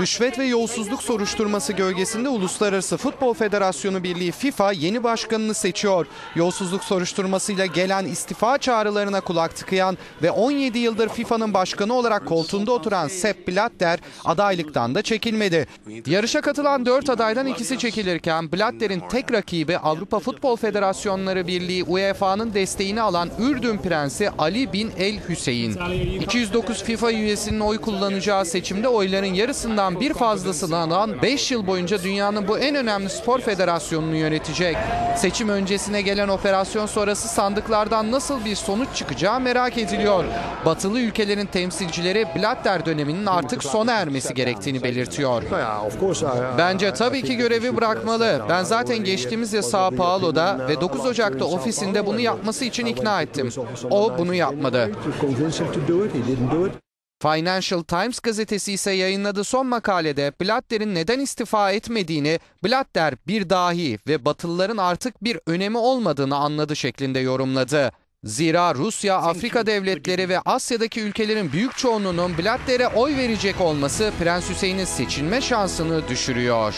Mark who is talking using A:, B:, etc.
A: Rüşvet ve yolsuzluk soruşturması gölgesinde Uluslararası Futbol Federasyonu Birliği FIFA yeni başkanını seçiyor. Yolsuzluk soruşturmasıyla gelen istifa çağrılarına kulak tıkayan ve 17 yıldır FIFA'nın başkanı olarak koltuğunda oturan Sepp Blatter adaylıktan da çekilmedi. Yarışa katılan 4 adaydan ikisi çekilirken Blatter'in tek rakibi Avrupa Futbol Federasyonları Birliği UEFA'nın desteğini alan Ürdün Prensi Ali Bin El Hüseyin. 209 FIFA üyesinin oy kullanacağı seçimde oyların yarısından bir fazlasını alan 5 yıl boyunca dünyanın bu en önemli spor federasyonunu yönetecek. Seçim öncesine gelen operasyon sonrası sandıklardan nasıl bir sonuç çıkacağı merak ediliyor. Batılı ülkelerin temsilcileri Blatter döneminin artık sona ermesi gerektiğini belirtiyor. Bence tabii ki görevi bırakmalı. Ben zaten geçtiğimiz yıl Sao Paulo'da ve 9 Ocak'ta ofisinde bunu yapması için ikna ettim. O bunu yapmadı. Financial Times gazetesi ise yayınladığı son makalede Blatter'in neden istifa etmediğini, Blatter bir dahi ve Batılıların artık bir önemi olmadığını anladı şeklinde yorumladı. Zira Rusya, Afrika devletleri ve Asya'daki ülkelerin büyük çoğunluğunun Blatter'e oy verecek olması Prens Hüseyin'in seçilme şansını düşürüyor.